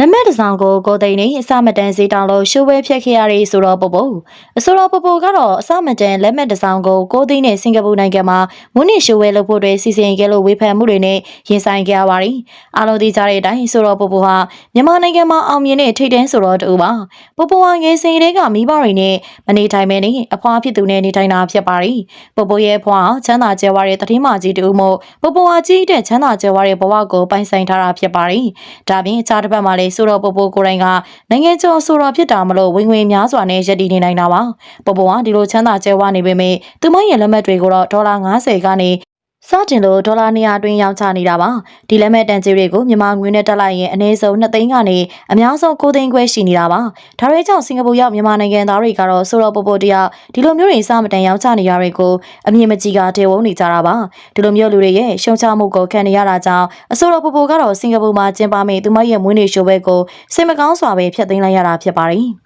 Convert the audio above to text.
လက်မဲ့တစ်စောင်ကိုကိုသိန်းနေအစမတန်စီတောင်းလို့ရှိုးဝဲဖြတ်ခဲ့ရတဲ့ဆိုတော့ပပိုအဆိုတော့ပပိုကတော့အစမတန်လက်မဲ့တစ်စောင်ကိုကိုသိန်းနဲ့စင်ကာပူနိုင်ငံမှာမွန်းနေ့ရှိုးဝဲလုပ်ဖို့အတွက်စီစဉ်ခဲ့လို့ဝေဖန်မှုတွေနဲ့ရင်ဆိုင်ခဲ့ရပါတယ်အားလုံးသိကြတဲ့အတိုင်းဆိုတော့ပပိုဟာမြန်မာနိုင်ငံမှာအောင်မြင်တဲ့ထိပ်တန်းဆိုတော့တူပါပပိုဟာငယ်စဉ်ကတည်းကမိဘတွေနဲ့မနေထိုင်မဲနဲ့အဖွားဖြစ်သူနဲ့နေထိုင်တာဖြစ်ပါတယ်ပပိုရဲ့ဖွားဟာချမ်းသာကြွယ်ဝတဲ့တတိမာကြီးတူမို့ပပိုဟာကြီးတဲ့ချမ်းသာကြွယ်ဝတဲ့ဘဝကိုပိုင်ဆိုင်ထားတာဖြစ်ပါတယ်ဒါပြင်အခြားတစ်ပတ်မှာလည်းဆိုတော့ပပိုကိုယ်တိုင်ကနိုင်ငံကျော်ဆိုတော့ဖြစ်တာမလို့ဝင်ငွေများစွာနဲ့ရည်တည်နေနိုင်တာပါပပိုဟာဒီလိုချမ်းသာကြွယ်ဝနေပေမဲ့သူမရဲ့လက်မှတ်တွေကိုတော့ဒေါ်လာ90ကနေ စတင်လို့ဒေါ်လာ200အတွင်းရောင်းချနေတာပါဒီလက်မဲ့တန်ကြေးတွေကိုမြန်မာငွေနဲ့တက်လိုက်ရင်အနည်းဆုံး2သိန်းကနေအများဆုံး9သိန်းခွဲရှိနေတာပါဒါတွေကြောင့်စင်ကာပူရောက်မြန်မာနိုင်ငံသားတွေကတော့ဆိုတော့ပိုပိုတရားဒီလိုမျိုးတွေစမတန်ရောင်းချနေရတွေကိုအမြင်မကြီးကတေဝုံနေကြတာပါဒီလိုမျိုးလူတွေရဲ့ရှုံချမှုကိုခံနေရတာကြောင့်အဆိုတော့ပိုပိုကတော့စင်ကာပူမှာကျင်းပမယ့်သူမရဲ့မွေးနေ့ရှိုးပွဲကိုစိတ်မကောင်းစွာပဲဖျက်သိမ်းလိုက်ရတာဖြစ်ပါတယ်